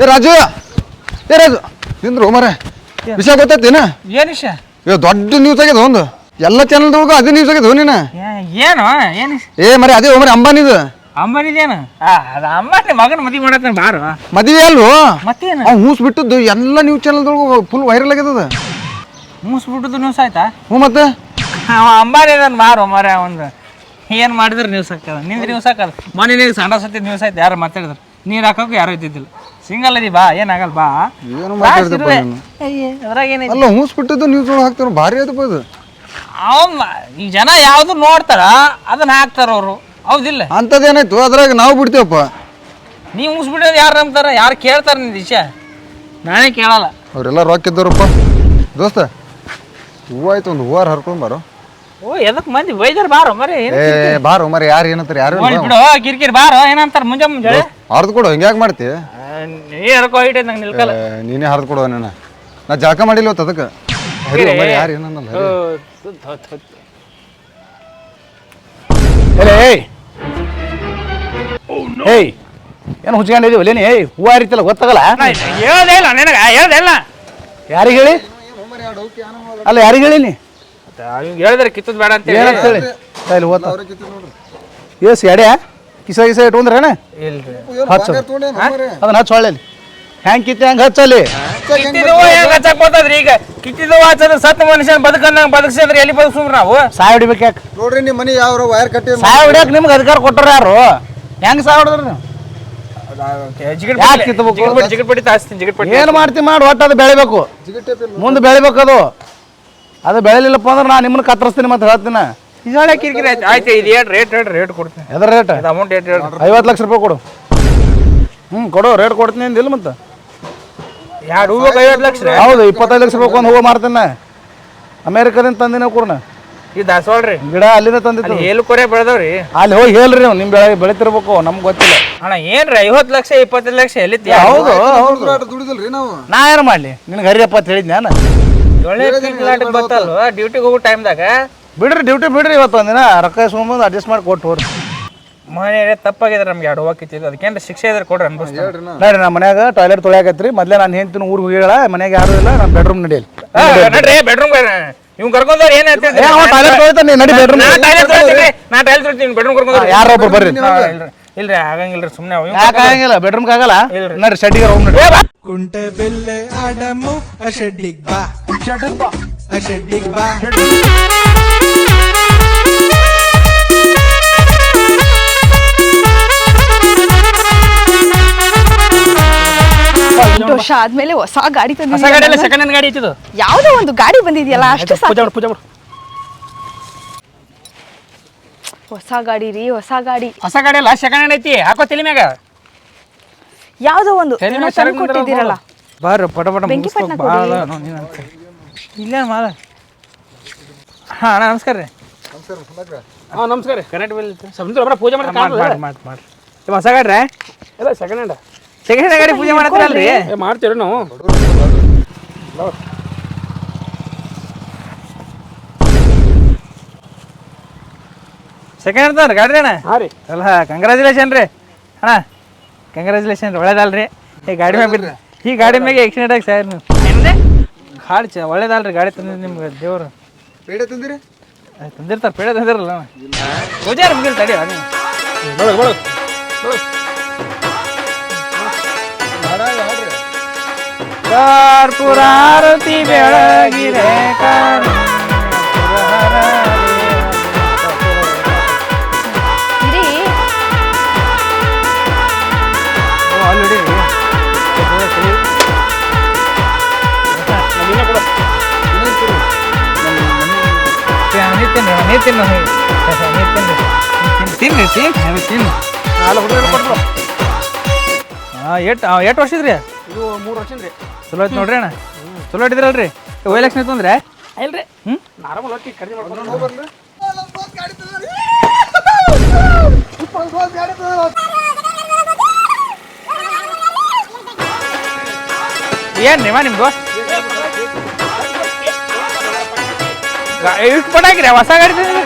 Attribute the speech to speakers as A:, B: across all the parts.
A: ಏ ರಾಜು! ಏ ರಾಜು! ನಿಂದ್ರು ಮರೆ ವಿಷಯ ಗೊತ್ತೈತೇನ
B: ಏನು? ವಿಷಯ?
A: ಇವ ದೊಡ್ಡ ನ್ಯೂಸ್ ಆಗ್ಯದ ಒಂದು. ಎಲ್ಲ ಚಾನಲ್ದೊಳಗೂ ಅದೇ ನ್ಯೂಸ್ ಆಗ್ಯದ ನೀನ.
B: ಏನು? ಏನು
A: ಏ ಮರೆ ಅದೇ ಮರೆ ಅಂಬಾನಿದು.
B: ಅಂಬನಿದೇನು ಅದು ಅಂಬಾನಿ ಮಗನ ಮದುವೆ ಮಾಡತ್ತಾನ ಬಾರು.
A: ಮದುವೆ ಅಲ್ವೋ?
B: ಮತ್ತೇನು?
A: ಅವ್ನು ಹೂಸ್ ಬಿಟ್ಟದ್ದು ಎಲ್ಲ ನ್ಯೂಸ್ ಚಾನಲ್ದೊಳಗೂ ಫುಲ್ ವೈರಲ್ ಆಗ್ಯದ
B: ಮುಗಿಸ್ಬಿಟ್ಟದ್ದು ನ್ಯೂಸ್ ಆಯ್ತಾ?
A: ಹ್ಞೂ ಮತ್ತೆ?
B: ಅವ ಅಂಬಾನಿ ಅದನ್ನ ಮಾರು ಮರೆ ಒಂದು. ಏನು ಮಾಡಿದ್ರೆ ನ್ಯೂಸ್ ಆಗ್ತದ ನಿಂದ ನ್ಯೂಸ್ ಹಾಕದ? ಮನೆ ನೀವು ಸಣ್ಣ ಸತಿ ನ್ಯೂಸ್ ಆಯ್ತು ಯಾರು ಮಾತಾಡಿದ್ರು? ನೀರು ಹಾಕೋಕೆ ಯಾರು ಇದ್ದಿದ್ದಿಲ್ಲ ಸಿಂಗಲ್ ಅದಿ ಬಾ ಏನಾಗಲ್ಲ ಬಾ.
A: ಏನು ಮಾತಾಡ್ದಪ್ಪ. ನೀನು?
B: ಅದ್ರಾಗ ಏನೈತಿ
A: ಅಲ್ಲ ಹೂಸ್ ಬಿಟ್ಟದ್ದು ನ್ಯೂಸ್ ಒಳಗೆ ಹಾಕ್ತಾರ? ಭಾರಿ ಅದಪ್ಪ ಅದು
B: ಅವ್ನ ಈ ಜನ ಯಾವುದು ನೋಡ್ತಾರ ಅದನ್ನ ಹಾಕ್ತಾರ ಅವರು. ಹೌದಿಲ್ಲ?
A: ಅಂಥದ್ದೇನಾಯ್ತು? ಅದ್ರಾಗ ನಾವು ಬಿಡ್ತೀವಪ್ಪ.
B: ನೀವು ಮುಗಿಸ್ಬಿಟ್ಟೋದು ಯಾರು ನಂಬ್ತಾರ? ಯಾರು ಕೇಳ್ತಾರ ನಿನ್ ವಿಷಯ? ನಾನೇ ಕೇಳಲ್ಲ.
A: ಅವರೆಲ್ಲ ರೊಕ್ಕ ಇದ್ದವ್ರಪ್ಪ ದೋಸ್ತ ಹೂವು ಆಯ್ತು ಒಂದು ಹೂವಾರ ಹರ್ಕೊಂಡ್ ಬರೋ.
B: ಓ ಎದಕ್ ಮಂದಿ ಬೈದಾರ ಬಾರೋ ಮರಿ
A: ಏ ಬಾರೋ ಮರಿ ಯಾರು ಏನಂತಾರೆ ಯಾರು
B: ಬಿಡೋ ಕಿರಿಕಿರಿ ಬಾರೋ ಏನಂತಾರ ಮುಂಜಾ ಮುಂಜಾನೆ?
A: ಹರ್ದು ಕೊಡು ಹಿಂಗ್ಯಾಕೆ ಮಾಡ್ತಿ?
B: ನೀ ಎರ್ಕೋ ಇಟ್ಟೆ ನಂಗೆ ನಿಲ್ಕಲ್ಲ.
A: ನೀನೇ ಹರ್ದು ಕೊಡುವ ನನ್ನ. ನಾ ಜಳಕ ಮಾಡಿಲ್ಲ ಇವತ್ತು ಅದಕ್ಕೆ. ಹರಿ ಮರಿ ಯಾರು ಏನನ್ನಲ್ಲ ಹರಿ.
C: ಎಲೆ ಏಯ್. ಏಯ್ ಏನು ಹುಚ್ಕೊಂಡಿದೀವಿ ಅಲ್ಲೇನಿ ಏಯ್ ಹೂವು ಹರಿತಿಲ್ಲ ಗೊತ್ತಾಗಲ್ಲ?
B: ಹೇಳ್ದೆ ಇಲ್ಲ ನಿನಗ ಹೇಳ್ದೆ ಇಲ್ಲ.
C: ಯಾರಿಗೆ ಹೇಳಿ? ಅಲ್ಲ ಯಾರಿಗೆ ಹೇಳಿನಿ
B: ಹೇಳಿದ್ರೆ ಕಿತ್ತದ್ ಬೇಡ ಅಂತ
C: ಏನಂತ ಹೇಳಿ? ಇಲ್ಲಿ ಓದ್ತಾ ಎಸ್ ಎಡೆ ಕಿಸ ಕಿಸ ಇಟ್ಕೊಂಡ್ರೇನ ಹಚ್ಚು. ಅದನ್ನ ಹಚ್ಚ ಹೊಳ್ಳಿ ಹ್ಯಾಂಗ್ ಕಿತ್ತಿ ಹಂಗೆ ಹಚ್ಚಲಿ?
B: ಕಿತ್ತಿದ್ದು ಹೆಂಗ್ ಹಚ್ಚಕ್ ಬರ್ತದ್ರಿ ಈಗ? ಕಿತ್ತಿದ ಹಚ್ಚದ ಸತ್ ಮನುಷ್ಯನ ಬದುಕನ್ನ ಬದುಕ್ಸಿದ್ರೆ ಎಲ್ಲಿ ಬದುಕ್ಸುಮ್ರಿ ನಾವು?
C: ಸಾಯ ಹಿಡಿಬೇಕು ಯಾಕೆ?
A: ನೋಡ್ರಿ ನಿಮ್ಮ ಮನೆ ಯಾವ ವೈರ್ ಕಟ್ಟಿ
C: ಸಾಯ ಹಿಡಿಯಕ್ ನಿಮ್ಗೆ ಅಧಿಕಾರ ಕೊಟ್ಟರು ಯಾರು? ಹೆಂಗ್ ಸಾಯ ಹೊಡೆದ್ರಿ ನೀವು? ಏನು ಮಾಡ್ತಿ ಮಾಡಿ ಒಟ್ಟು ಅದು ಬೆಳಿಬೇಕು. ಮುಂದೆ ಬೆಳಿಬೇಕು ಅದು ಅದು ಬೆಳಿಲಿಲ್ಲಪ್ಪ ಅಂದ್ರೆ ನಾನು ನಿಮ್ಮನ್ನ ಕತ್ತರಿಸ್ತೀನಿ ಮತ್ತೆ ಹೇಳ್ತೀನಿ.
B: ಇದಾಳೆ ಕಿರಿಕಿರಿ ಆಯ್ತು. ಆಯ್ತು ಇದು ಏನು ರೇಟ್ ರೇಟ್ ರೇಟ್ ಕೊಡ್ತೀನಿ.
C: ಅದರ ರೇಟ್
B: ಇದು ಅಮೌಂಟ್ ಏಟ್ ಹೇಳಿ
C: ಐವತ್ತು ಲಕ್ಷ ರೂಪಾಯಿ ಕೊಡು. ಹ್ಞೂ ಕೊಡು ರೇಟ್ ಕೊಡ್ತೀನಿ ಅಂದಿಲ್ಲ ಮತ್ತೆ.
B: ಎರಡು ಹೂವು ಐವತ್ತು ಲಕ್ಷ ರೀ?
C: ಹೌದು ಇಪ್ಪತ್ತೈದು ಲಕ್ಷ ರೂಪಾಯಿ ಒಂದು ಹೂವು ಮಾರ್ತೀನಿ ಅಮೇರಿಕದಿಂದ ತಂದಿನ ಕೊಡಣ
B: ಈ ದಾಸವಾಳ ರೀ.
C: ಗಿಡ ಅಲ್ಲಿಂದ ತಂದಿದ್ದು.
B: ಅಲ್ಲಿ ಏಳು ಕೊರೆ ಬೆಳೆದವ್ರಿ.
C: ಅಲ್ಲಿ ಹೋಗಿ ಹೇಳ್ರಿ ನೀವು ನಿಮ್ಮ ಬೆಳೆ ಬೆಳಿತಿರ್ಬೇಕು ನಮ್ಗೆ ಗೊತ್ತಿಲ್ಲ.
B: ಅಣ್ಣ ಏನ್ರಿ ಐವತ್ತು ಲಕ್ಷ ಇಪ್ಪತ್ತೈದು ಲಕ್ಷ ಎಲ್ಲಿ
C: ಹೌದು ಹೌದು.
A: ದುಡಿದಲ್ರಿ ನಾವು.
C: ನಾ ಏನು ಮಾಡಲಿ? ನಿನಗೆ ಹರಿಯಪ್ಪ ಅಂತ ಹೇಳಿದ್ನ ನಾನು
B: ಒಳ್ಳೆ ಡ್ಯೂಟಿಗೆ ಹೋಗೋ ಟೈಮ್ದಾಗ
C: ಬಿಡ್ರಿ ಡ್ಯೂಟಿ ಬಿಡ್ರಿ ಇವತ್ತು ಒಂದಿನ. ರೊಕ್ಕ ಸುಮ್ಮನೆ ಅಡ್ಜಸ್ಟ್ ಮಾಡಿ ಕೊಟ್ಟು ಹೋಗ್ರಿ
B: ಮನೆ ತಪ್ಪಾಗಿದ್ರೆ ನಮ್ಗೆ ಎರಡು ಹೋಗಿತ್ತು ಅದಕ್ಕೇನು ಶಿಕ್ಷೆ ಇದ್ರೆ ಕೊಡ್ರಿ ಅನ್ಭವಿಸ್ತೀನಿ.
C: ನೋಡ್ರಿ ನಮ್ಮ ಮನ್ಯಾಗ ಟಾಯ್ಲೆಟ್ ತೊಳ್ಯಾಕತ್ರಿ. ಮೊದಲೇ ನಾನು ಹೆಂಡ್ತಿನ ಊರಿಗೆ ಹೋಗಿಲ್ಲ ಮನ್ಯಾಗ ಯಾರು ಇಲ್ಲ ನಮ್ಮ ಬೆಡ್ರೂಮ್ ನಡಿಯಲಿ
B: ನಡ್ರಿ ಬೆಡ್ರೂಮ್ ಇವ್ ಕರ್ಕೊಂಡವ್ರು ಏನ್
C: ಅವ ಟಾಯ್ಲೆಟ್ ತೊಳಿತಾನೆ ನಡಿ ಬೆಡ್ರೂಮ್
B: ನಾ ಟಾಯ್ಲೆಟ್ ತೊಳಿತೀನಿ. ನಾ ಟಾಯ್ಲೆಟ್ ತೊಳಿತೀನಿ ಬೆಡ್ರೂಮ್ ಕರ್ಕೊಂಡ್ರಿ
C: ಯಾರೊಬ್ರು ಬರ್ರಿ.
B: ಇಲ್ರಿ. ಆಗಂಗಿಲ್ರಿ ಸುಮ್ಮನೆ
C: ಯಾಕೆ ಆಗಂಗಿಲ್ಲ? ಬೆಡ್ರೂಮ್ಗೆ ಆಗಲ್ಲ? ನಡ್ರಿ ಶೆಡ್ಡಿಗೆ ಹೋಗಿ ನಡ್ರಿ.
D: ಕುಂಟೆ ಬೆಲ್ಲೆ ಅಡಮು ಅಷಡ್ಡಿಗ್ ಬಾ. ಅಷಡ್ಡಿಗ್ ಬಾ.
E: ವರ್ಷ ಆದ್ಮೇಲೆ ಹೊಸ ಗಾಡಿ
B: ಹೊಸ ಗಾಡಿ ಅಲ್ಲ ಸೆಕೆಂಡ್ ಹ್ಯಾಂಡ್ ಗಾಡಿ ಇತ್ತು
E: ಯಾವುದೋ ಒಂದು ಗಾಡಿ ಬಂದಿದೆಯಲ್ಲ ಅಷ್ಟು
B: ಪೂಜಾ ಮಾಡು ಪೂಜಾ ಮಾಡು.
E: ಹೊಸ ಗಾಡಿ ರೀ ಹೊಸ ಗಾಡಿ.
B: ಹೊಸ ಗಾಡಿ ಅಲ್ಲ ಸೆಕೆಂಡ್ ಹ್ಯಾಂಡ್ ಐತಿ ಹಾಕೋ ತಲೆ ಮ್ಯಾಗ.
E: ಯಾವುದೋ ಒಂದು
B: ಬಾರ
E: ಕೊಟ್ಟಿದ್ದೀರಲ್ಲ.
B: ಪಟ ಪಟ
E: ಬೆಂಕಿ ಪಟ್ನ
B: ಇಲ್ಲೇ ಮಾಲ ಹಾಂ ಅಣ್ಣ ನಮಸ್ಕಾರ ರೀ. ಹಾಂ ನಮಸ್ಕಾರ ರೀ. ಕರೆಂಟ್ ಬಿಲ್ ಸಮುದ್ರ ಒಬ್ಬರ ಪೂಜೆ ಮಾಡಿ ಮಾಡಿ ಮಾಡಿ ಮಾಡಿ. ಹೊಸ ಗಾಡಿ ರೀ
F: ಇಲ್ಲ ಸೆಕೆಂಡ್ ಹ್ಯಾಂಡ
B: ಸೆಕೆಂಡ್ ಹ್ಯಾಂಡ್ ಗಾಡಿ ಪೂಜೆ ಮಾಡ್ತೀರಲ್ರಿ
F: ಮಾಡ್ತೀವಿ ನಾವು.
B: ಸೆಕೆಂಡ್ ಹ್ಯಾಂಡ್ ಗಾಡಿ ರೀ ಅಣ್ಣ
F: ಹಾಂ ರೀ.
B: ಅಲ್ಲ ಕಂಗ್ರ್ಯಾಚುಲೇಷನ್ ರೀ. ಅಣ್ಣ ಕಂಗ್ರ್ಯಾಚುಲೇಷನ್ ಒಳ್ಳೇದಲ್ರಿ. ಈ ಗಾಡಿ ಮ್ಯಾಗ ಈ ಗಾಡಿ ಮ್ಯಾಗೆ ಆಕ್ಸಿಡೆಂಟ್ ಆಗಿ ಸರ್ ನೀವು. ಗಾಡಿ ಚ ಒಳ್ಳೇದಲ್ರಿ ಗಾಡಿ ತಂದಿದ್ದು ನಿಮ್ಗೆ ದೇವ್ರು.
A: ಪೇಡ ತಂದಿರಿ?
B: ತಂದಿರ್ತಾರ ತಂದಿರ್ತಾರೆ ಪೇಡ ತಂದಿರಲ್ಲ ಪೂಜಾರಿ ಮುಗಿಲ್ ತಡಿ ನೀವು
F: ಬೆಳಗ್ ಬೆಳಗ್
B: ಬೆಳಗಿರೆ ತಿನ್ನಿ ತಿನ್ನಿ ತಿನ್ನಿ
F: ನಾಲ್ಕು ಹುಡುಗರು ಕೊಟ್ಟರು
B: ಹಾಂ ಎಷ್ಟು ಎಷ್ಟು ವರ್ಷ ಇದ್ರಿ?
F: ಇದು ಮೂರು ವರ್ಷ ರೀ
B: ಚಲೋ ಐತೆ ನೋಡ್ರಿ ಅಣ್ಣ. ಚಲೋ ಇಟ್ಟಿದ್ರಲ್ರಿ? ಓ ಎಲೆಕ್ಷನ್ ಇತ್ತಂದ್ರೆ
F: ಇಲ್ರಿ.
B: ಹ್ಞೂ
F: ನಾರ್ಮಲ್ ಖರೀದಿ ಮಾಡ್ಕೊಂಡು
B: ಏನು ನೀವ ನಿಮ್ದು? ಇಷ್ಟು ಪಟಾಕಿರಿ ಹೊಸ ಗಾಡಿ ತಂದಿದ್ದೀರಿ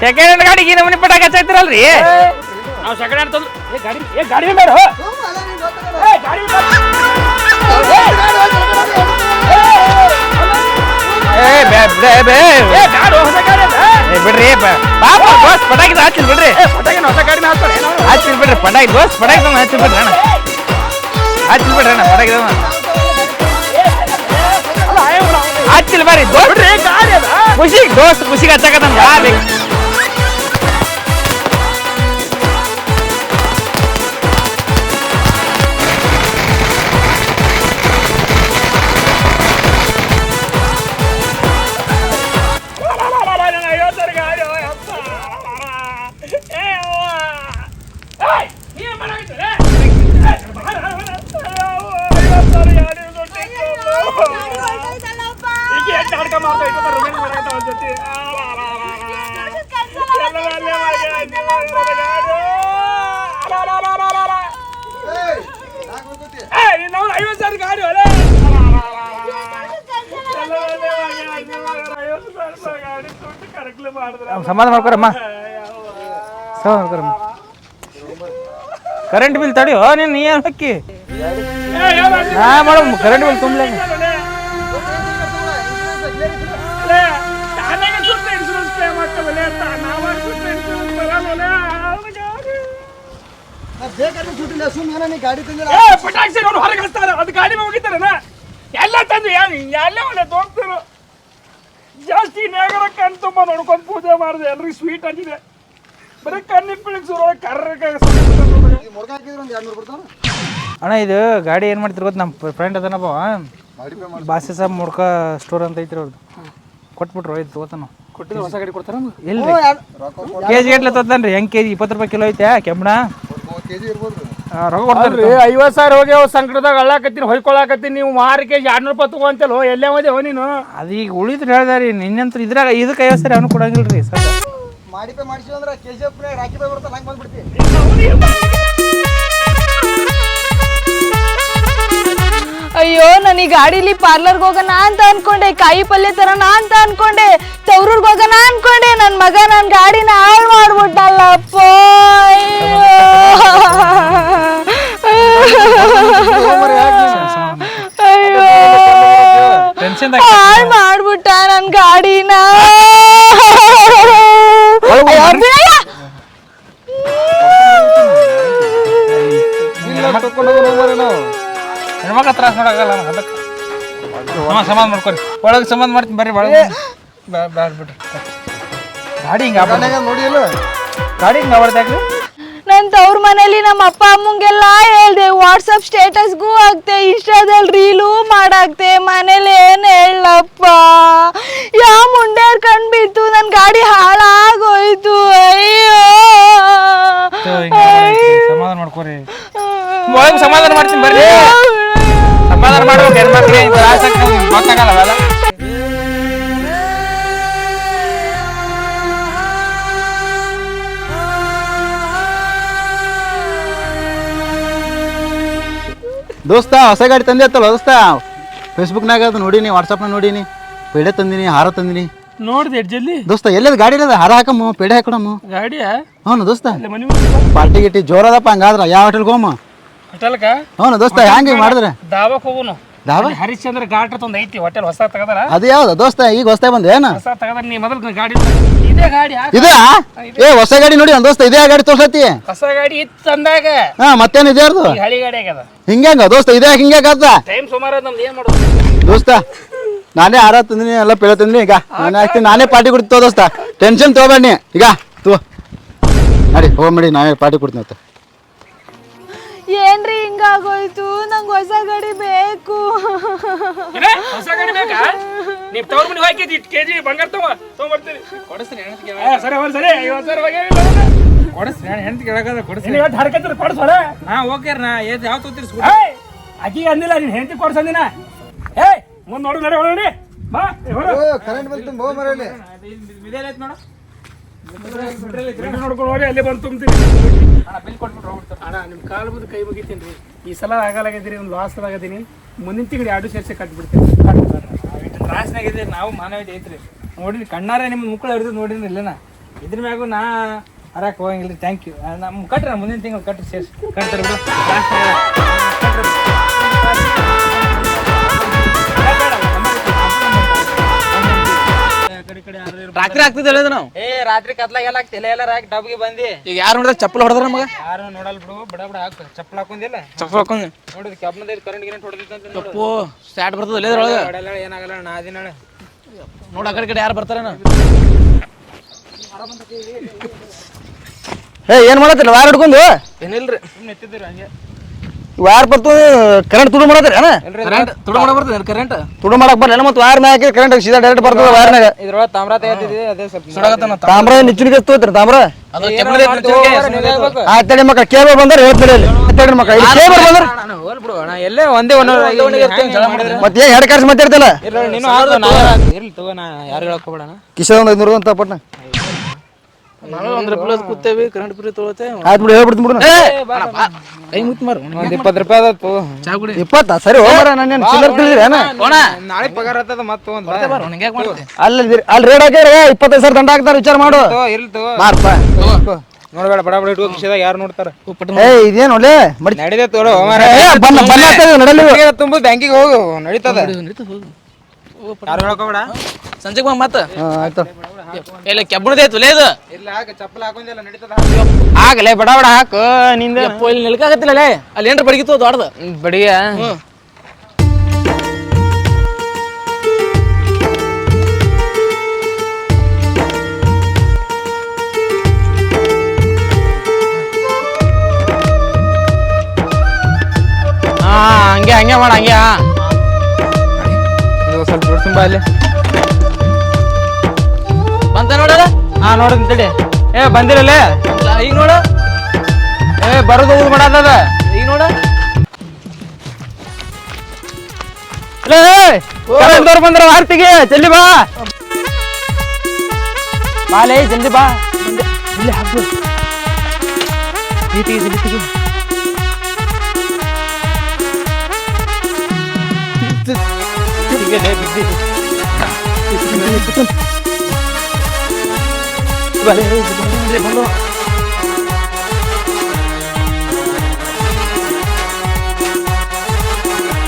B: ಸೆಕೆಂಡ್ ಹ್ಯಾಂಡ್ ಗಾಡಿಗೆ ನಮ್ಮನೆ ಪಟಾಕಿ ಹಚ್ಚಾಯ್ತಿರಲ್ರಿ.
F: ನಾವು ಸೆಕೆಂಡ್ ಹ್ಯಾಂಡ್ ತಂದು ಏ ಗಾಡಿ ಏ ಗಾಡಿ ಬೇಡ ಏ ಗಾಡಿ ಬೇಡ
B: ಏ ಬೇ ಬೇ ಬೇ.
F: ಏ ಗಾಡಿ ಹೊಸ ಗಾಡಿ ಅದ
B: ಏ ಬಿಡ್ರಿ ಬ- ಪಾಪ ದೋಸ್ತ್ ಪಟಾಕಿ ಹಚ್ಚಿಲ್ ಬಿಡ್ರಿ.
F: ಏ ಪಟಾಕಿನ ಹೊಸ ಗಾಡಿನ ಹಾಕ್ತಾರೆ. ಏನೋ.
B: ಹಚ್ಚಿಲ್ ಬಿಡ್ರಿ ಪಟಾಕಿ ದೋಸ್ತ್ ಪಟಾಕಿ ಹಚ್ಚಿ ಹಚ್ಚಿಲ್ ಬಿಡ್ರಿ ಅಣ್ಣ. ಹಚ್ಚಿಲ್ ಬಿಡ್ರಿ ಅಣ್ಣ ತಮ್ಮ ಹಚ್ಚಿಲ್ ಬರ್ರಿ ದೋಸ್ತ್. ಖುಷಿ ದೋಸ್ತ್ ಖುಷಿಗೆ ಹಚ್ಚಕತ್ತ ಸಮಾಧಾನ ಮಾಡ್ಕೊರಮ್ಮ ಸಮಾಧಾನ ಮಾಡ್ಕೊರಮ್ಮ ಕರೆಂಟ್ ಬಿಲ್ ತಡಿಯೋ? ನೀನು ನೀ ಏನು ಹಕ್ಕಿ ನಾ ಮಾಡೋ ಕರೆಂಟ್ ಬಿಲ್ ತುಂಬಲ
F: ಇನ್ಶೂರೆನ್ಸ್ ಕ್ಲೇಮ್ ಆಗ್ತವಲ್ಲ ನಾವು ಇನ್ಶೂರೆನ್ಸ್ ಬರಲ್ಲ ಏ ಪಟಾಕ್ಷಿ ನೋಡಿ ಹೊರಗೆ ಅದು ಗಾಡಿ ಮೇಲೆ ಹೋಗಿದ್ದಾರನ ಎಲ್ಲ ತಂದು ಎಲ್ಲ ಒಳ್ಳೆ ಹೋಗ್ತಾರೆ ಜಾಸ್ತಿ ನೇಗರ ಕಣ್ ತುಂಬ ನೋಡ್ಕೊಂಡು ಪೂಜೆ ಮಾಡಿದೆ ಎಲ್ರಿಗೂ ಸ್ವೀಟ್ ಆಗಿದೆ. ಬರೀ ಕಣ್ಣಿನ ಪಿಳಿಗೆ ಕರ್ರಕ
B: ಅಣ್ಣ ಇದು ಗಾಡಿ ಏನು ಮಾಡ್ತಿರ್ ಗೊತ್ತು ನಮ್ಮ ಫ್ರೆಂಡ್ ಅದನಪ್ಪ. ಬಾಸಿ ಸಾಬ್ ಮುಡ್ಕ ಸ್ಟೋರ್ ಅಂತ ಐತ್ರಿ ಅವ್ರದ್ದು ಕೊಟ್ಬಿಟ್ರು ಇದು ತಗೋತಾನ.
F: ಕೊಟ್ಟಿದ್ರೆ ಹೊಸ ಗಾಡಿ ಕೊಡ್ತಾರ
B: ಇಲ್ಲ ಕೆ ಜಿ ಗಟ್ಲೆ ತೊತ್ತಾನ್ರಿ ಹೆಂಗೆ ಕೆ ಜಿ ಇಪ್ಪತ್ತು ರೂಪಾಯಿ ಕಿಲೋ ಐತೆ ಕೊಡ್ತಾನ್ರಿ
F: ಐವತ್ತು ಸಾವಿರ ಹೋಗಿ ಅವ್ ಸಂಕಟದಾಗ ಅಳ್ಳಾಕತ್ತೀನಿ ಹೊಯ್ಕೊಳಕತ್ತೀನಿ ನೀವು ಮಾರಿಕೆ ಎರಡ್ನೂರು ರೂಪಾಯಿ ತಗೊಂತಲ್ಲ ಎಲ್ಲೇ ಹೋದೆ ಹೋ ನೀನು.
B: ಅದು ಈಗ ಉಳಿದ್ರೆ ಹೇಳ್ದಾರಿ ನಿನ್ನಂತ್ರ ಇದ್ರಾಗ ಇದಕ್ಕೆ ಐವತ್ತು ಸಾವಿರ ಅವನು ಕೊಡಂಗಿಲ್ರಿ ರೀ ಸರ್
A: ಮಾಡಿಪೇ ಮಾಡಿಸಿ ಅಂದ್ರೆ ಕೆ ಜಿ ಎಫ್ ರಾಕಿ ಬರ್ತಾನೆ ಹಂಗೆ
E: ಅಯ್ಯೋ ನಾನು ಈ ಗಾಡಿಲಿ ಪಾರ್ಲರ್ಗೆ ಹೋಗೋಣ ಅಂತ ಅನ್ಕೊಂಡೆ ಕಾಯಿ ಪಲ್ಯ ತರೋಣ ಅಂತ ಅನ್ಕೊಂಡೆ ತವ್ರೂರ್ಗೆ ಹೋಗೋಣ ಅನ್ಕೊಂಡೆ ನನ್ನ ಮಗ ನನ್ನ ಗಾಡಿನ ಹಾಳು ಮಾಡ್ಬಿಟ್ಟಲ್ಲಪ್ಪ ಅಯ್ಯೋ! ಹಾಳು ಮಾಡ್ಬಿಟ್ಟ ನನ್ನ ಗಾಡಿನ.
B: ಹೆಣ್ಮಕ್ಳ ತ್ರಾಸ ಮಾಡೋಕ್ಕಲ್ಲ ಅದಕ್ಕೆ. ಸಮಾನ ಸಮಾನ ಮಾಡ್ಕೊರಿ. ಒಳಗೆ ಸಮಾಧಾನ ಮಾಡ್ತೀನಿ ಬರ್ರಿ ಒಳಗೆ ಬ್ಯಾಡ ಬಿಡ್ರಿ. ಗಾಡಿ ಹಿಂಗೆ
A: ನೋಡಿಲ್ಲ ನೋಡಿ
B: ಗಾಡಿ ಹಿಂಗೆ ಆಗ್ಬಿಡ್ತಾಕ್ರಿ
E: ನನ್ ತವ್ರ ಮನೇಲಿ ನಮ್ಮ ಅಪ್ಪ ಅಮ್ಮಂಗೆಲ್ಲ ಹೇಳ್ದೆ ವಾಟ್ಸಪ್ ಸ್ಟೇಟಸ್ಗೂ ಹಾಕ್ತೆ ಇನ್ಸ್ಟಾದಲ್ಲಿ ರೀಲು ಮಾಡಾಕ್ತೆ ಮನೇಲಿ ಏನ್ ಹೇಳಪ್ಪ? ಯಾವ ಮುಂಡೇರ್ ಕಣ್ ಬಿತ್ತು ನನ್ನ ಗಾಡಿ ಹಾಳಾಗೋಯ್ತು ಅಯ್ಯೋ.
B: ಸಮಾಧಾನ ಮಾಡ್ಕೊರಿ. ಒಳಗೆ ಸಮಾಧಾನ ಮಾಡ್ತೀನಿ ಬರ್ರಿ. ಸಮಾಧಾನ ಮಾಡ್ಬೇಕು ಹೆಣ್ಮಕ್ಳಿಗೆ ಇಂಥ ಆಸಕ್ತಿ ಗೊತ್ತಾಗಲ್ಲ ಅವೆಲ್ಲ
C: ದೋಸ್ತ ಹೊಸ ಗಾಡಿ ತಂದೆ ಅತ್ತಲ್ಲ ದೋಸ್ತ? ಫೇಸ್ಬುಕ್ನಾಗ ಅದು ನೋಡೀನಿ ವಾಟ್ಸಪ್ನಾಗ ನೋಡೀನಿ ಪೇಡೆ ತಂದಿನಿ ಹಾರ ತಂದಿನಿ.
F: ನೋಡಿದೆ ಜಲ್ದಿ?
C: ದೋಸ್ತ ಎಲ್ಲದ ಗಾಡಿ ಇಲ್ಲದ ಹಾರ ಹಾಕಮ್ಮ ಪೇಡೆ ಹಾಕೊಡಮ್ಮ.
F: ಗಾಡಿಯ?
C: ಹ್ಞೂ ದೋಸ್ತ. ಪಾರ್ಟಿ ಗಿಟ್ಟಿ ಜೋರದಪ್ಪ ಹಂಗಾದ್ರ. ಯಾವ ಹೋಟೆಲ್ಗೆ ಹೋಮ
F: ಹೋಟೆಲ್ಕ
C: ಹ್ಞೂ ದೋಸ್ತ ಹ್ಯಾಂಗೆ ಮಾಡಿದ್ರೆ?
F: ದಾವಕ್ ಹೋಗುನು.
C: ದಾವ
F: ಹರಿಶ್ಚಂದ್ರ ಘಾಟ್ ಅಂತ ಒಂದ್ ಐತಿ ಹೋಟೆಲ್ ಹೊಸ ತಗದಾರ?
C: ಅದು ಯಾವ್ದು? ದೋಸ್ತ ಈಗ ಹೊಸ ಬಂದೆ ಏನ?
F: ಹೊಸ ತಗದಾರ ನೀ ಮೊದಲು ಗಾಡಿ ಇದೇ ಗಾಡಿ ಹಾಕ್.
C: ಇದಾ? ಏ ಹೊಸ ಗಾಡಿ ನೋಡಿ ನನ್ನ ದೋಸ್ತ ಇದೇ ಗಾಡಿ ತೋರ್ಸತಿ
F: ಹೊಸ ಗಾಡಿ ಇತ್ತು ಅಂದಾಗ
C: ಹಾ ಮತ್ತೇನು ಇದ್ಯಾರ್ದು
F: ಈ ಹಳಿ ಗಾಡಿ ಆಗ್ಯದ.
C: ಹಿಂಗ್ಯಾಂಗ ದೋಸ್ತ ಇದೇ ಹಿಂಗ್ಯಾಕ ಆತ?
F: ಟೈಮ್ ಸುಮಾರು ಅದ ನಮ್ದು ಏನ್ ಮಾಡೋದು?
C: ದೋಸ್ತ ನಾನೇ ಆರ ತಂದಿನಿ ಎಲ್ಲ ಪೇಳೆ ತಂದಿನಿ ಈಗ ನಾನೇ ಹಾಕ್ತೀನಿ ನಾನೇ ಪಾರ್ಟಿ ಕೊಡ್ತೀವಿ ದೋಸ್ತ. ಟೆನ್ಷನ್ ತಗೋಬೇಡಿ ಈಗ ತೂ ನಡಿ ಹೋಗ್ಬೇಡಿ ನಾನೇ ಪಾರ್ಟಿ ಕೊಡ್ತೀನಿ ಅಂತ
E: ಏನ್ರಿ ಹಿಂಗಾಗೋಯ್ತು? ನಂಗೆ ಹೊಸ ಗಾಡಿ ಬೇಕು.
F: ಏನ? ಹೊಸ ಗಾಡಿ ಬೇಕಾ? ನೀವ್ ತವ್ರ ಮನೆ ಹಾಕಿದ್ ಇಟ್ ಕೆಜಿ ಬಂಗಾರ ತಗೋ ತಗೊಂಡ್ಬರ್ತೀರಿ
B: ಕೊಡಿಸ್ತೀನಿ ಹೆಣ್ತಿ
F: ಏ, ಸರಿ ಹೋಗ್ ಸರಿ. ಐವತ್ತು ಸಾವಿರ
B: ಕೊಡಿಸ್ತೀನಿ
F: ಇವತ್ತು
B: ನಾ ಓಕೆ ನಾ ಏದ್ ಯಾವ
F: ಏಯ್ ಆಕಿಗೆ ಅಂದಿಲ್ಲ ನೀನ್ ಹೆಂಡತಿ ಕೊಡ್ಸಂದಿನ ಏಯ್ ಮುಂದ್ ನೋಡು ನಡಿ ಹೊರಡಿ ಬಾ ಏ, ಹೊರ.
A: ಕರೆಂಟ್ ಬಂತು ಬೋ ಮರಲ್ಲಿ
B: ನೋಡ.
F: ನೋಡ್ಕೊಂಡು ಹೋಗಿ ಅಲ್ಲಿ ಬಂದು ತುಂಬ್ತೀನಿ. ಅಣ್ಣ ನಿಮ್ಮ ಕಾಲು ಬಂದು ಕೈ ಮುಗಿತೀನಿ ಈ ಸಲ ಆಗಲಾಗಿದ್ದೀರಿ ಒಂದು ಲಾಸ್ ಆಗದೀನಿ. ಮುಂದಿನ ತಿಂಗಳು ಎರಡು ಸೇರ್ಸಿ ಕಟ್ಬಿಡ್ತೀನಿ.
B: ತ್ರಾಸ್ನಾಗ ಇದೆ ನಾವು ಮಾನವೀಯತೆ ಐತ್ರಿ. ನೋಡಿರಿ ಕಣ್ಣಾರೆ ನಿಮ್ಮ ಮುಕ್ಕಳು ಹಿಡಿದು ನೋಡಿರಿ ಇಲ್ಲೇನ? ಇದ್ರ ಮ್ಯಾಗು ನಾ ಹರಕ್ ಹೋಗಂಗಿಲ್ಲ ಥ್ಯಾಂಕ್ ಯು ನಮ್ಮ ಕಟ್ರಿ ಮುಂದಿನ ತಿಂಗಳು ಕಟ್ರಿ ಸೇರ್ಸಿ. ಕಟ್ತಾರೆ ಬಿಡು.
G: ರಾತ್ರಿ ಆಗ್ತಿದ್ದಿಲ್ಲ ನಾವು
B: ಏ ರಾತ್ರಿ ಕತ್ಲಾಗೆಲ್ಲ ಆಗ್ತಿಲ್ಲ. ಎಲ್ಲ ಹಾಕಿ ಡಬ್ಗೆ ಬಂದಿ.
G: ಈಗ ಯಾರು ನೋಡಿದ್ರೆ ಚಪ್ಪಲ್ ಹೊಡೆದ್ರ ನಮಗೆ?
B: ಯಾರು ನೋಡಲ್ ಬಿಡು ಬಡ ಬಡ ಹಾಕ. ಚಪ್ಪಲ್ ಹಾಕೊಂದಿಲ್ಲ
G: ಚಪ್ಪಲ್ ಹಾಕೊಂಡ್.
B: ನೋಡಿದ್ ಕಬ್ಬನದ ಕರೆಂಟ್ ಗಿರೆಂಟ್ ಹೊಡೆದಿತ್ತು
G: ಅಪ್ಪೋ ಸ್ಯಾಟ್ ಬರ್ತದ ಇದ್ರೊಳಗ?
B: ಹೊಡೆಲ್ಲ ಏನಾಗಲ್ಲ ನಾ ದಿನ
G: ನೋಡ ಆ ಕಡೆ ಕಡೆ ಯಾರು ಬರ್ತಾರೇನ
C: ಏ ಏನ್ ಮಾಡತ್ತಿಲ್ಲ ವಾರ ಹಿಡ್ಕೊಂಡು?
G: ಏನಿಲ್ರಿ
B: ಸುಮ್ಮನೆ ಎತ್ತಿದ್ದೀರಿ ಹಂಗೆ.
C: ವಾರ ಬರ್ತು? ಕರೆಂಟ್ ತುಡು ಮಾಡತ್ರಿ ಏನ?
G: ಕರೆಂಟ್ ತುಡು ಮಾಡ ಬರ್ತದೆ ಕರೆಂಟ್
C: ತುಡು ಮಾಡಕ್ ಬರಲ್ಲ ಮತ್ತೆ ವಾರ ಮ್ಯಾಗ ಕರೆಂಟ್ ಸೀದಾ ಡೈರೆಕ್ಟ್ ಬರ್ತದ ವಾರನಾಗ?
B: ಇದ್ರೊಳಗೆ ತಾಮ್ರ ತೆಗೆದಿದೆ ಅದೇ ಸ್ವಲ್ಪ
G: ಸುಡಾಗತ್ತಾನ
C: ತಾಮ್ರ? ನಿಚ್ಚುನಿಗೆ ತೋತ್ರಿ ತಾಮ್ರ? ಆ ತಡಿ ಮಕ್ಕ ಕೇಬಲ್ ಬಂದ್ರೆ ಹೇಳ್ತಾರೆ ಇಲ್ಲಿ. ತಡಿ ಮಕ್ಕ ಇಲ್ಲಿ ಕೇಬಲ್ ಬಂದ್ರ
B: ಹೋಲ್ ಬಿಡು ನಾ ಎಲ್ಲೇ ಒಂದೇ ಒಂದ್
C: ಮತ್ತೆ ಏನ್ ಹೆಡ್ ಕಾರ್ಸ್ ಮಾತಾಡ್ತಿಲ್ಲ?
B: ಇರ್ಲಿ ತಗೋ ನಾ ಯಾರು ಹೇಳಕೋಬೇಡ
C: ಕಿಶನ್ ಒಂದ್ ಅಂತ ಪಟ್ನ
G: ಪ್ಲಸ್ ಕೂತೇವಿ ಕರೆಂಟ್ ಫ್ರೀ ತೊಗೊಳತೆ
C: ಆಯ್ತು ಬಿಡು ಹೇಳ್ಬಿಡ್ತೀನಿ ಬಿಡು.
G: ಕೈ ಮುತ್ ಮಾರು.
B: ಒಂದ್ ಇಪ್ಪತ್ತು ರೂಪಾಯಿ ಅದ ತಗೋ
G: ಚಾ ಕುಡಿ.
C: ಇಪ್ಪತ್ತ? ಸರಿ ಹೋಮರ ನಾನು ಚಿಲ್ಲರ್ ತಿಳಿದ್ರಿ ಏನ?
B: ನಾಳೆ ಪಗಾರ ಮತ್ತೆ ಒಂದ್
C: ಅಲ್ಲಿ ಅಲ್ಲಿ ರೇಟ್ ಹಾಕ್ಯಾರ ಇಪ್ಪತ್ತೈದು ಸಾವಿರ ದಂಡ ಹಾಕ್ತಾರ ವಿಚಾರ ಮಾಡು. ಮಾರ್ಪ
B: ನೋಡ್ಬೇಡ ಬಡ ಬಡ ಇಟ್ಕೋ ಕಿಶೆದಾಗ ಯಾರು ನೋಡ್ತಾರ?
C: ಏ ಇದೇನು ಒಳ್ಳೆ? ಮಡಿ
B: ನಡಿದೆ ತೋರೋ
C: ಏ, ಬನ್ನ ಬನ್ನ ಆಗ್ತದೆ ನಡಲಿ
B: ತುಂಬ ಬ್ಯಾಂಕಿಗೆ ಹೋಗು ನಡೀತದ. ಯಾರು ಹೇಳ್ಕೋಬೇಡ?
G: ಸಂಜೆಗೆ ಬಾ ಮತ್ತ.
C: ಆಯ್ತು.
G: ಎಲ್ಲ ಕೆಬ್ಬಣದ ಐತು ಇದು?
B: ಇಲ್ಲ ಚಪ್ಪಲ್ ಹಾಕೊಂದಿಲ್ಲ ನಡೀತದ ಆಗಲೇ ಬಡ ಬಡ ಹಾಕು ನಿಂದ.
G: ಇಲ್ಲಿ ನಿಲ್ಕಾಗತ್ತಿಲ್ಲ ಲೇ. ಅಲ್ಲಿ ಏನ್ರ ಬಡಗಿತ್ತು ದೊಡ್ಡದು?
B: ಬಡಿಯ.
G: ಹಾ ಹಂಗೆ ಹಂಗೆ ಮಾಡ ಹಂಗೆ
B: ಸ್ವಲ್ಪ ಜೋಡ್ಸುಂಬ ಅಲ್ಲಿ.
G: ಬಂತ ನೋಡಲ್ಲ
B: ಹಾ ನೋಡಿದ್ ತಡಿ ಏ ಬಂದಿರಲ್ಲ
G: ಈಗ ನೋಡ
B: ಏ ಬರೋದು ಊರು ಮಾಡದ
G: ಈಗ ನೋಡ
B: ಬಂದ್ರ ಆರ್ತಿಗೆ ಜಲ್ದಿ ಬಾ ಬಾಲೇ ಜಲ್ದಿ ಬಾ ಇಲ್ಲಿ ಜಲ್ದಿ ತೆಗಿ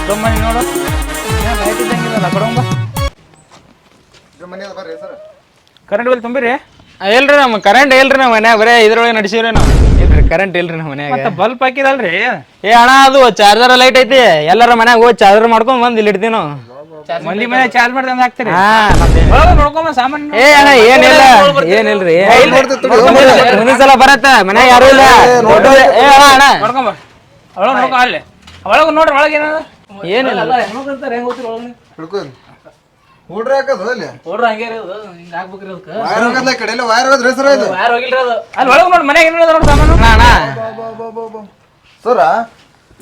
B: ತೊಂಬನಿ ನೋಡು ಲೈಟ್ ಇದ್ದಂಗಿಲ್ಲ ಸರ್ ಕರೆಂಟ್ ಬಿಲ್ ತುಂಬಿರಿ? ಇಲ್ರಿ ನಮ್ಮ ಕರೆಂಟ್ ಇಲ್ರಿ ನಮ್ಮ ಮನ್ಯಾಗ. ಬರೇ ಇದ್ರೊಳಗೆ ನಡಿಸಿವ್ರಿ ನಾವು. ಇಲ್ರಿ ಕರೆಂಟ್ ಇಲ್ರಿ ನಮ್ಮ ಮನ್ಯಾಗ. ಬಲ್ಪ್ ಹಾಕಿದಲ್ರಿ? ಏ ಅಣ್ಣ ಅದು ಚಾರ್ಜರ್ ಲೈಟ್ ಐತಿ. ಎಲ್ಲರ ಮನ್ಯಾಗ ಹೋಗಿ ಚಾರ್ಜರ್ ಮಾಡ್ಕೊಂಡ್ ಬಂದ್ ಇಲ್ಲಿ ಇಡ್ತೀವಿ ನಾವು. ಮಂದಿ ಮನೆ ಚಾರ್ಜ್ ಮಾಡಿ ತಂದು ಹಾಕ್ತೀರಿ? ನೋಡ್ಕೊಂಬ ಸಾಮಾನ್ಯ ಏ ಅಣ್ಣ ಏನಿಲ್ಲ ಏನಿಲ್ರಿ ಮುಂದಿನ ಸಲ ಬರತ್ತ ಮನೆ ಯಾರು ಇಲ್ಲ. ಏ ಅಣ್ಣ ಅಣ್ಣ. ನೋಡ್ಕೊಂಬ. ಒಳಗೆ ನೋಡ್ಕೊ ಅಲ್ಲಿ. ಒಳಗೆ ನೋಡ್ರಿ ಒಳಗೆ ಏನದ ಏನಿಲ್ಲ.
A: ಹುಡ್ರಿ ಹಾಕದು ಅಲ್ಲಿ?
G: ನೋಡ್ರಿ ಹಂಗೆ ಇರೋದು ಹಿಂಗ ಹಾಕ್ಬೇಕ್ರಿ ಅದಕ್ಕೆ.
A: ವೈರ್ ಹೋಗದ ಕಡೆ ಎಲ್ಲ ವೈರ್ ಹೋಗದ್ರ ಹೆಸರು ಇದು?
G: ವೈರ್ ಹೋಗಿಲ್ರಿ ಅದು.
B: ಅಲ್ಲಿ ಒಳಗೆ ನೋಡಿ ಮನ್ಯಾಗ ಏನಿಲ್ಲ ನೋಡಿ ಸಾಮಾನು. ಅಣ್ಣ
A: ಸರ?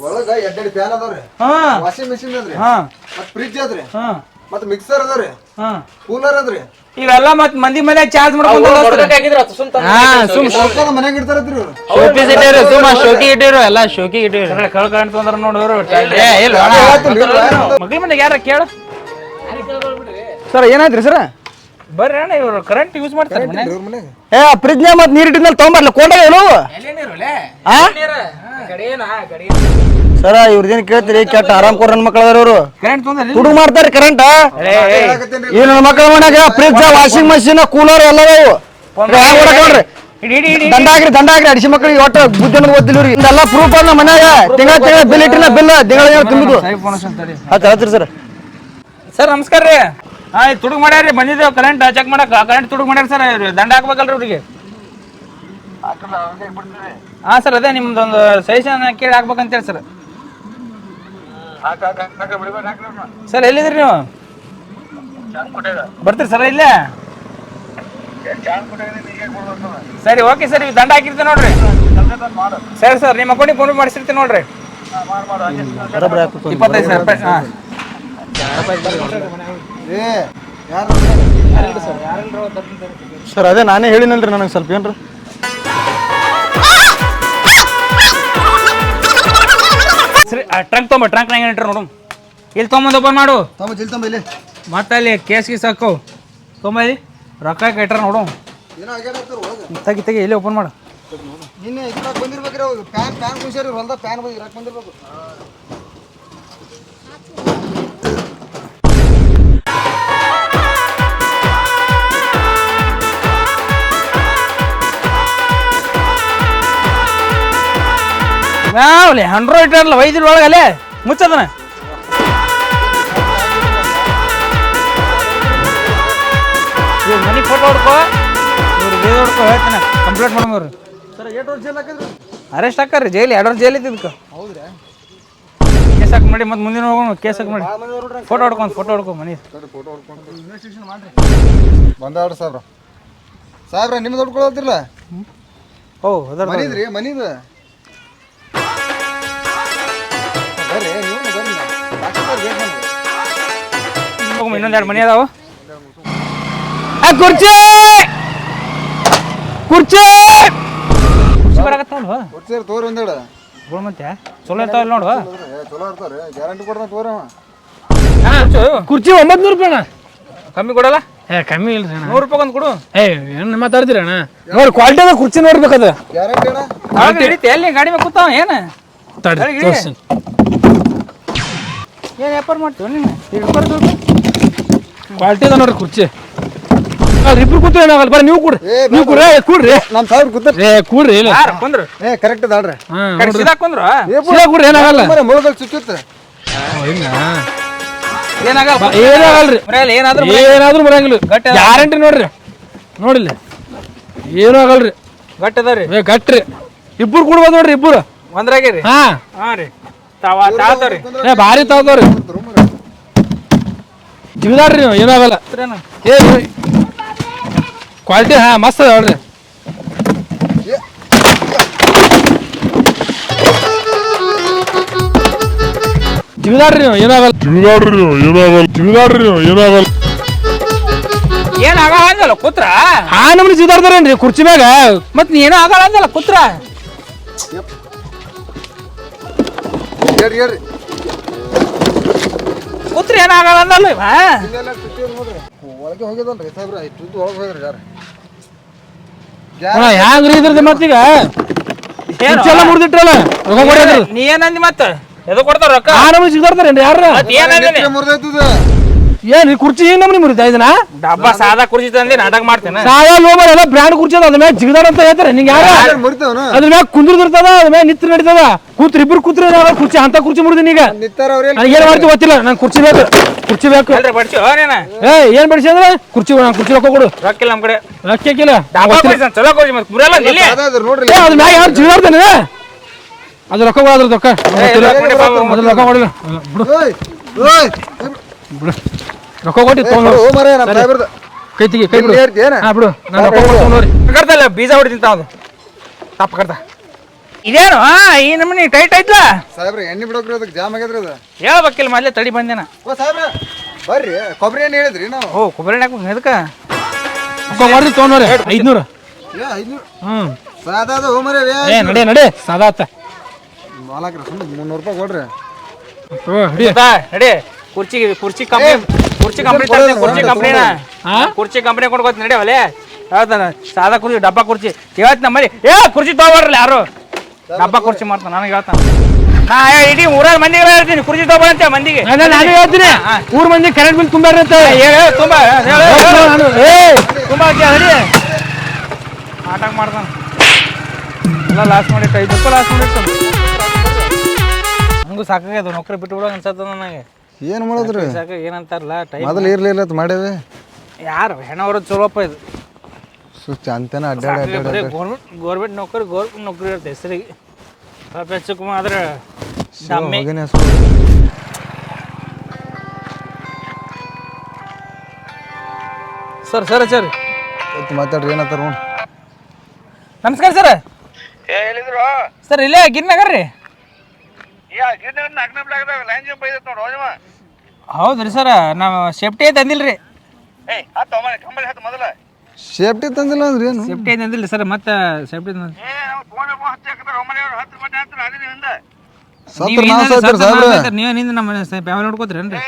A: ಒಳಗ ಎರಡೆರಡು ಫ್ಯಾನ್ ಅದಾವ್ರಿ.
B: ಹಾ.
A: ವಾಷಿಂಗ್ ಮೆಷಿನ್ ಅದ್ರಿ.
B: ಹಾ.
A: ಮತ್ ಫ್ರಿಜ್ ಅದ್ರಿ.
B: ಹಾ.
A: ಮತ್ ಮಿಕ್ಸರ್ ಅದಾವ್ರಿ.
B: ಹಾ.
A: ಕೂಲರ್ ಅದ್ರಿ.
B: ಇವೆಲ್ಲ ಮತ್ ಮಂದಿ ಮನೆ ಚಾರ್ಜ್ ಮಾಡ್ಕೊಂಡು
A: ಇಡ್ತಾರತ್ರಿ ಇವ್ರು.
B: ಇಟ್ಟಿರು ಸುಮ್ಮ ಶೋಕಿ ಇಟ್ಟಿರು ಎಲ್ಲ ಶೋಕಿ ಇಟ್ಟಿರು. ಕಳ್ ಕಾಣ್ತಂದ್ರ ನೋಡಿದ್ರು ಏ ಇಲ್ಲ ಮಗಳ ಮನೆಗೆ ಯಾರ ಕೇಳು?
C: ಸರ್ ಏನಾಯ್ತ್ರಿ ಸರ್?
B: ಬರ್ರಿ ಅಣ್ಣ ಇವರು ಕರೆಂಟ್ ಯೂಸ್ ಮಾಡ್ತಾರೆ
C: ಏ ಫ್ರಿಜ್ನಾಗ ಮತ್ತೆ ನೀರು ಇಟ್ಟಿದ್ಮೇಲೆ ತೊಗೊಂಬರ್ಲಿ ಕೊಂಡಾಗ ಏನು? ಸರ ಇವ್ರದೇನ್ ಕೇಳ್ತೀರಿ? ಕೆಟ್ಟ ಆರಾಮ್ ಕೊರ ನನ್ನ ಮಕ್ಳು
B: ತೊಂದ್ರೆ
C: ತುಡುಗ್ ಮಾಡ್ತಾರೆ ಕರೆಂಟ್ ಈ ನನ್ನ ಮಕ್ಕಳ ಮನ್ಯಾಗ ಫ್ರಿಜ್ ವಾಷಿಂಗ್ ಮಷಿನ್ ಕೂಲರ್ ಎಲ್ಲ ನೋಡ್ರಿ? ದಂಡ ಹಾಕ್ರಿ ದಂಡ ಹಾಕ್ರಿ. ಅಡಿಸಿ ಮಕ್ಳಿಗೆ ಒಟ್ಟು ಬುದ್ಧಿ ಓದಿಲ್ರಿ ಗೊತ್ತಿಲ್ಲ ಇವ್ರಿಗೆ. ಇದೆಲ್ಲ ಪ್ರೂಫ್ ಅನ್ನ ಮನ್ಯಾಗ. ತಿಂಗಳ ತಿಂಗಳ ಬಿಲ್ ಇಟ್ಟಿನ ಬಿಲ್ ತಿಂಗಳ ತುಂಬುದು ಹತ್ತಿರ ಸರ್
B: ಸರ್. ನಮಸ್ಕಾರ ರೀ. ಹಾ ತುಡುಗ್ ಮಾಡ್ಯಾರಿ ಬಂದಿದ್ದೇವೆ ಕರೆಂಟ್ ಚೆಕ್ ಮಾಡಕ್. ಕರೆಂಟ್ ತುಡುಗ್ ಮಾಡ್ಯಾರ ಸರ್ ದಂಡ ಹಾಕ್ಬೇಕಲ್ರಿ ಅವ್ರಿಗೆ ಹಾ ಸರ್ ಅದೇ ನಿಮ್ದೊಂದು ಸಜೆಷನ್ ಕೇಳಿ ಹಾಕ್ಬೇಕಂತೇಳಿ ಸರ್. ಸರ್ ಎಲ್ಲಿದ್ರಿ ನೀವು? ಬರ್ತೀರಿ ಸರ್ ಇಲ್ಲೇ? ಸರಿ ಓಕೆ ಸರ್ ಇವ್ ದಂಡ ಹಾಕಿರ್ತೀನಿ ನೋಡ್ರಿ. ಸರಿ ಸರ್ ನಿಮ್ಮ ಅಕೌಂಟಿಗೆ ಫೋನ್ ಮಾಡಿಸಿರ್ತೀನಿ ನೋಡ್ರಿ. ಇಪ್ಪತ್ತೈದು ಸಾವಿರ ರೂಪಾಯಿ ಹಾಂ.
A: ಏ ಯಾರು?
C: ಸರ್ ಅದೇ ನಾನೇ ಹೇಳಿನಲ್ರಿ ನನಗೆ ಸ್ವಲ್ಪ ಏನ್ರಿ.
B: ಸರಿ ಟ್ರಂಕ್ ತೊಗೊಂಬ ಟ್ರಂಕ್ ನಂಗೆ ಇಟ್ರು ನೋಡು. ಇಲ್ಲಿ ತೊಗೊಂಬಂದು ಓಪನ್ ಮಾಡು.
A: ತಮ್ಮ ಇಲ್ಲಿ ತಮ್ಮ ಇಲ್ಲಿ.
B: ಮತ್ತೆ ಅಲ್ಲಿ ಕೇಸ್ ಗೀಸ್ ಹಾಕು ತೊಂಬಲ್ಲಿ ರೊಕ್ಕ ಇಟ್ರ ನೋಡು.
A: ತಗಿ ತಗಿ ಒಳಗೆ
B: ತೆಗಿ ತೆಗಿ ಎಲ್ಲಿ ಓಪನ್ ಮಾಡು.
A: ನಿನ್ನೆ ಇದ್ರಾಗ ಬಂದಿರ್ಬೇಕ್ರಿ ಅವ್ರು ಪ್ಯಾನ್ ಪ್ಯಾನ್ ಕುಂಸಾರಿ ಹೊಲ್ದಾಗ ಪ್ಯಾನ್ ಬಂದು ಬಂದಿರ್ಬೇಕು.
B: ಯಾವಲೆ ಹಂಡ್ರೆಡ್ ಇಟ್ಟಾರಲ್ಲ ವೈದ್ಯರು ಒಳಗೆ ಅಲ್ಲೇ ಮುಚ್ಚದನ ಮನೆ ಫೋಟೋ ಹೊಡ್ಕೋ. ಇವ್ರು ಬೇಗ ಹೊಡ್ಕೋ ಹೇಳ್ತಾನೆ. ಕಂಪ್ಲೇಂಟ್
A: ಮಾಡ್ಬೋರು
B: ಅರೆಸ್ಟ್ ಹಾಕಾರಿ ಜೈಲಿ ಎರಡು ವರ್ಷ ಜೈಲ್ ಇದ್ದಿದ್ದಕ್ಕೆ
A: ಹೌದ್ರಾ?
B: ಕೇಸ್ ಹಾಕಿ ಮಾಡಿ ಮತ್ತೆ ಮುಂದಿನ ಹೋಗೋಣ ಕೇಸ್ ಹಾಕಿ ಮಾಡಿ. ಫೋಟೋ ಹೊಡ್ಕೊಂಡು ಫೋಟೋ ಹೊಡ್ಕೊ ಮನಿ.
A: ಬಂದಾಡ್ರಿ ಸಾಬ್ರ. ಸಾಬ್ರ ನಿಮ್ದು ಹೊಡ್ಕೊಳತ್ತಿರಲ್ಲ
B: ಓ ಅದರ
A: ಮನಿದ್ರಿ ಮನಿದ?
B: ಇನ್ನೊಂದು ಎರಡು ಮನೆ ಅದಾವು. ಆ, ಕುರ್ಚಿ! ಕುರ್ಚಿ! ಕುರ್ಚಿ ಬರಾಕತ್ತಾವಲ್ವ
A: ಕೊಡ್ತೀರಿ ತೋರಿ
B: ಗೋಳ್ ಮತ್ತೆ ಚಲೋ ಇರ್ತಾವಲ್ಲ ನೋಡು.
A: ಚಲೋ ಇರ್ತಾರೆ ಗ್ಯಾರಂಟಿ ಕೊಡ್ತಾನೆ ತೋರಿ ಅವ.
G: ಕುರ್ಚಿ. ಒಂಬತ್ತು ನೂರು ರೂಪಾಯಿ ಅಣ್ಣ.
B: ಕಮ್ಮಿ ಕೊಡಲ್ಲ?
G: ಏ ಕಮ್ಮಿ ಇಲ್ರಿ ಅಣ್ಣ.
B: ನೂರು ರೂಪಾಯಿ ಒಂದು ಕೊಡು.
G: ಏ ಏನು ಮಾತಾಡ್ತೀರಿ ಅಣ್ಣ? ನೋಡಿ ಕ್ವಾಲಿಟಿ ಅದ ಕುರ್ಚಿ ನೋಡ್ಬೇಕದ
A: ಗ್ಯಾರಂಟಿ ಅಣ್ಣ.
B: ಒಳಗೆ ಹಿಡಿತೆ ಎಲ್ಲಿ ಗಾಡಿ ಮೇಲೆ ಕೂತಾವ ಏನು?
G: ತಡಿ. ತೋರ್ಸ್ತೀನಿ.
B: ಏನು ವ್ಯಾಪಾರ ಮಾಡ್ತೀವಿ ನೀನು?
G: ಕ್ವಾಲಿಟಿ ಅದ ನೋಡ್ರಿ ಕುರ್ಚಿ. ಅಲ್ಲಿ ಇಬ್ರು ಕೂತ್ರಿ ಏನಾಗಲ್ಲ ಬರ್ರಿ ನೀವು ಕೂಡ್ರಿ. ನೀವು ಕೂಡ್ರಿ ಏ, ಕೂಡ್ರಿ.
A: ನಮ್ಮ ಸಾವಿರ ಕೂತಾರ.
G: ಏ ಕೂಡ್ರಿ ಇಲ್ಲ.
B: ಯಾರು ಕುಂದ್ರು?
A: ಏ ಕರೆಕ್ಟ್ ಅದಾಳ್ರಿ.
G: ಹಾ
B: ಕಡೆ ಸೀದಾ ಕುಂದ್ರು?
G: ಸೀದಾ ಕೂಡ್ರಿ ಏನಾಗಲ್ಲ
A: ಮರ ಮುಳುಗಲ್ ಚುಚ್ಚುತ್ತೆ
B: ಏನಾಗಲ್ಲ
G: ಏನಾಗಲ್ರಿ
B: ಬರಲ್ಲ ಏನಾದ್ರೂ
G: ಏನಾದ್ರೂ ಬರಂಗಿಲ್ಲ
B: ಗಟ್ಟಿ ಅದ.
G: ಗ್ಯಾರಂಟಿ ನೋಡ್ರಿ. ನೋಡಿಲ್ಲ. ಏನೂ ಆಗಲ್ರಿ.
B: ಗಟ್ಟಿ ಅದ ರೀ
G: ಏ ಗಟ್ರಿ ಇಬ್ಬರು ಕೂಡ್ಬೋದು ನೋಡ್ರಿ ಇಬ್ಬರು
B: ಒಂದ್ರಾಗೆ
G: ಹಾ.
B: ಹಾಂ ರೀ. ತಾವ
G: ಏ ಭಾರಿ ತಾವ್ತಾವ್ರಿ ರೀ ನೀವು ಏನಾಗಲ್ಲ ಏ ಕ್ವಾಲಿಟಿ ಹಾ ಮಸ್ತ್ ಅದ ನೋಡ್ರಿ. ನೀವು ಏನಾಗಲ್ಲ
H: ನೀವು ಏನಾಗಲ್ಲ ನೀವು ಏನಾಗಲ್ಲ
B: ಏನ್ ಆಗಲ್ಲ ಅಂದಲ್ಲ ಕೂತ್ರ?
G: ಹಾ ನಮ್ಗೆ ಕುರ್ಚಿ ಮ್ಯಾಗ?
B: ಮತ್ ನೀ ಏನೋ ಆಗಲ್ಲ ಅಂದಲ್ಲ ಕೂತ್ರ?
A: ಹೇಳ್ರಿ ಹೇಳ್ರಿ
B: ಕೂತ್ರ ಏನಾಗಲ್ಲ ಅಂದಲ್ಲ ಇವ
A: ಒಳಗೆ ಇಟ್ಟು ಹೋಗ್ರಿ ಯಾರು?
G: ಅಣ್ಣ ಹ್ಯಾಂಗ್ರಿ ಇದ್ರದ್ದು ಮತ್ತೀಗ?
B: ಏನು?
G: ಕುರ್ಚಿ ಎಲ್ಲ ಮುರಿದಿಟ್ರಲ್ಲ? ರೊಕ್ಕ ಕೊಡೋದ್ರಿ
B: ನೀ ಏನಂದಿ ಮತ್ತೆ? ಎದ ಕೊಡ್ತಾರ ರೊಕ್ಕ?
G: ಜಿಗಿದಾಡ್ತಾರೇನ್ರಿ ಯಾರ
B: ಏನಂದಿ
A: ಮುರಿದೈತದ.
G: ಏನ್ ಈ ಕುರ್ಚಿ ಏನ್ ನಮ್ನಿ ಮುರಿತಾ ಇದನ್ನ
B: ಡಬ್ಬ ಸಾದಾ ಕುರ್ಚಿ ತಂದಿ ನಾಟಕ ಮಾಡ್ತೇನೆ
G: ಸಾದಾ ಲೋಬರ್ ಎಲ್ಲ ಬ್ರ್ಯಾಂಡ್ ಕುರ್ಚಿ ಅದ ಅದ್ರ ಮ್ಯಾಗ ಜಿಗದಾಡ ಅಂತ ಹೇಳ್ತಾರೆ ನಿಂಗೆ ಯಾರ
A: ಮುರಿತವನ
G: ಅದ್ರ ಮ್ಯಾಗ ಕುಂದ್ರದಿರ್ತದ ಅದ್ರ ಮ್ಯಾಗ ನಿತ್ರ ನಡೀತದ ಕೂತ್ರ ಇಬ್ರು ಕೂತ್ರ ಕುರ್ಚಿ ಅಂತ ಕುರ್ಚಿ ಮುರಿದಿನಿ ಈಗ
A: ನಿತ್ತಾರ ಅವ್ರ
G: ನನಗೆ ಏನ್ ಮಾಡ್ತೀವಿ ಗೊತ್ತಿಲ್ಲ ನಂಗೆ ಕುರ್ಚಿ ಬೇಕು ಕುರ್ಚಿ ಬೇಕು
B: ನೀನ
G: ಏ ಏನ್ ಬಡಿಸಿ ಅಂದ್ರೆ ಕುರ್ಚಿ ನಾನು ಕುರ್ಚಿ ರೊಕ್ಕ ಕೊಡು
B: ರೊಕ್ಕ ಇಲ್ಲ ನಮ್ ಕಡೆ
G: ರೊಕ್ಕ
B: ಇಲ್ಲ ಕುರ್ಚಿ ಅಂತ ಚಲೋ ಕುರ್ಚಿ ಮತ್ತೆ ಮುರಿಯಲ್ಲ ನಿಲ್ಲಿ
A: ಅದಾದ್ರ ನೋಡ್ರಿ
G: ಏ ಅದ್ರ ಮ್ಯಾಗ ಯಾರು ಜಿಗದಾರ್ತಾನೆ ಅದು ರೊಕ್ಕ ಕೊಡು ಅದ್ರ ರೊಕ್ಕ. ಅದ್ರ ರೊಕ್ಕ ಕೊಡಿಲ್ಲ ಬಿಡು ಬಿಡು. ರೊಕ್ಕ ಕೊಟ್ಟು ತಗೊಂಡು
A: ಓ ಮರ ನಮ್ಮ
G: ಕೈ ತೆಗಿ ಕೈ ಬಿಡು.
A: ಏನ?
G: ಹಾ ಬಿಡು. ನಾನು ರೊಕ್ಕ ಕೊಟ್ಟು
B: ಬೀಜ ಹೊಡಿತಿಂತ ಅದು ತಪ್ಪ ಕಡ್ದ ಇದೇನು? ಆ, ಈ ನಮ್ಮನಿ ಟೈಟ್ ಐತ್ಲ?
A: ಸಾಹೇಬ್ರ ಎಣ್ಣೆ ಬಿಡೋಕ್ರಿ ಅದಕ್ಕೆ ಜಾಮ್ ಆಗ್ಯದ್ರಿ ಅದು.
B: ಹೇಳ್ಬೇಕಿಲ್ಲ ಮೊದ್ಲೇ ತಡಿ ಬಂದೇನ.
A: ಓ ಸಾಹೇಬ್ರ ಬರ್ರಿ ಕೊಬ್ಬರಿ ಎಣ್ಣೆ ಹೇಳಿದ್ರಿ ನಾವು.
B: ಓ ಕೊಬ್ಬರಿ ಎಣ್ಣೆ ಹಾಕ್ಬೇಕು ಎದಕ್ಕೆ?
G: ರೊಕ್ಕ ಮಾಡಿ ತೊಗೊಂಡ್ರಿ ಐದ್ನೂರು.
A: ಏ ಐದ್ನೂರು.
G: ಹ್ಮ್.
A: ಸಾದಾ ಅದು ಓ ಮರ
G: ಏ ನಡೆ ನಡೆ ಸಾದಾ ಆತ.
A: ಮಾಲಕ್ರ ಸುಮ್ಮನೆ ಮುನ್ನೂರು ರೂಪಾಯಿ ಕೊಡ್ರಿ.
G: ತಗೋ, ಹಿಡಿ
B: ನಡಿ. ಕುರ್ಚಿ ಕುರ್ಚಿ ಕಂಪ್ನಿ ಕುರ್ಚಿ ಕಂಪ್ನಿ ಕುರ್ಚಿ ಕಂಪ್ನಿನ.
G: ಹಾ?
B: ಕುರ್ಚಿ ಕಂಪ್ನಿ ಕೊಂಡ್ಕೋತ ನಡಿ ಅವಲೇ. ಹೇಳ್ತಾನ ಸಾದಾ ಕುರ್ಚಿ ಡಬ್ಬಾ ಕುರ್ಚಿ. ಹೇಳ್ತ ನಮ್ಮಲ್ಲಿ. ಏ ಕುರ್ಚಿ ತಗೋಬಾರಲ್ಲ ಯಾರು? ಡಬ್ಬಾ ಕುರ್ಚಿ ಮಾಡ್ತಾನೆ ನನಗೆ ಹೇಳ್ತಾನ. ನಾ ಏ, ಇಡೀ ಊರಾಗ ಮಂದಿಗೆ ಹೇಳ್ತೀನಿ ಕುರ್ಚಿ ತಗೋಬಾರ ಅಂತ ಮಂದಿಗೆ.
G: ನಾನು ನಾನು ಹೇಳ್ತೀನಿ. ಊರ್ ಮಂದಿ ಕರೆಂಟ್ ಬಿಲ್ ಇರುತ್ತೆ
B: ಹೇಳ. ತುಂಬಾ ಹೇಳು, ಹೇಳು.
G: ಏ
B: ತುಂಬಾ ಹಾಕಿ ನಡಿ. ಆಟಾಗ ಮಾಡ್ತಾನ. ಎಲ್ಲ ಲಾಸ್ ಮಾಡಿಟ್ಟು ಐದು ರೂಪಾಯಿ ಲಾಸ್ ಮಾಡಿಟ್ಟು ಹಂಗೂ ಸಾಕಾಗ್ಯದ ನೌಕರಿ ಬಿಟ್ಟು ಬಿಡೋ ಅನ್ಸತ್ತ ನನಗೆ.
A: ಏನು ಮಾಡಿದ್ರಿ?
B: ಸಾಕ ಏನಂತಾರಲ್ಲ ಟೈಮ್
A: ಮೊದಲು ಇರ್ಲಿಲ್ಲ ಅಂತ ಮಾಡೇವಿ
B: ಯಾರು ಹೆಣ್ಣವ್ರ ಚಲೋಪ್ಪ ಇದು.
A: ಸುಚ್ಚ ಅಂತೇನ ಅಡ್ಡಾಡಿ
B: ಬರೀ
A: ಅಡ್ಡಾಡಿ.
B: ಗೌರ್ಮೆಂಟ್ ಗೌರ್ಮೆಂಟ್ ನೌಕರಿ ಗೌರ್ಮೆಂಟ್ ನೌಕರಿ ಇರುತ್ತೆ ಹೆಸರಿಗೆ. ಸ್ವಲ್ಪ ಹೆಚ್ಚು ಕಮ್ಮಿ ಆದ್ರೆ
A: ಹೋಗಿನೇ
B: ಸರ್ ಸರ್ ಸರ್.
A: ಆಯ್ತು ಮಾತಾಡ್ರಿ ಏನತ್ತಾರ ನೋಡಿ.
B: ನಮಸ್ಕಾರ ಸರ್. ಸರ್ ಇಲ್ಲೇ ಗಿರ್ನಗರ್ ರೀ ಹೌದ್ರಿ ಸರ್ ನಾವು ಸೇಫ್ಟಿ ಐತೆ ಅಂದಿಲ್ಲ ರೀ
A: ಸೇಫ್ಟಿ ತಂದಿಲ್ಲ ಅಂದ್ರೆ ಏನು?
B: ಸೇಫ್ಟಿ ಐತೆ ಅಂದಿಲ್ಲ ಸರ್ ಮತ್ತೆ ಸೇಫ್ಟಿ
A: ಸತ್ರ ನಾವು ಸಾಹೇಬ್ರ
B: ನೀವು ನಿಂದ ನಮ್ಮ ಫ್ಯಾಮಿಲಿ ನೋಡ್ಕೋತೀರೇನ್ರಿ?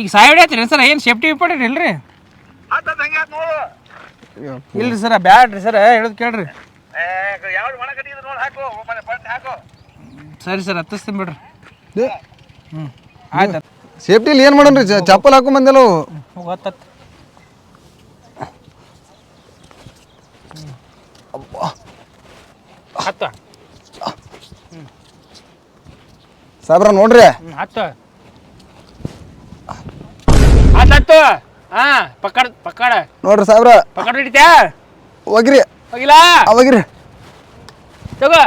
B: ಈಗ ಸರ್ ಏನು ಸೇಫ್ಟಿ ಇಂಪಾರ್ಟೆಂಟ್ ಇಲ್ರಿ? ಇಲ್ರಿ ಸರ್ ಬ್ಯಾಡ್ರಿ ಸರ್ ಹೇಳೋದು ಕೇಳ್ರಿ. ಸರಿ ಸರ್ ಹತ್ತಿಸ್ತೀನಿ ಬಿಡ್ರಿ. ಹ್ಞೂ ಆಯ್ತು
A: ಸೇಫ್ಟಿಲಿ ಏನು ಮಾಡೋಣ್ರಿ? ಚ- ಚಪ್ಪಲ್ ಹಾಕೊಂಡ್ ಬಂದೆಲ್ಲ.
B: ಗೊತ್ತತ್ ಹತ್ತ.
A: ಸಾಹೇಬ್ರ ನೋಡ್ರಿ.
B: ಹತ್ತ. ಹತ್ತು ಹಾ ಪಕ್ಕಡ ಪಕ್ಕಡ.
A: ನೋಡ್ರಿ ಸಾಬ್ರ.
B: ಪಕ್ಕಡ ಹಿಡಿತ್ಯಾ?
A: ಹೋಗಿರಿ.
B: ಹೋಗಿಲ್ಲ?
A: ಅವಾಗಿರಿ.
B: ತಗೋ.